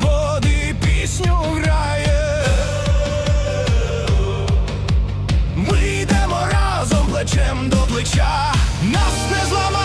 свободи пісню грає. Ми йдемо разом плечем до плеча. Нас не зламає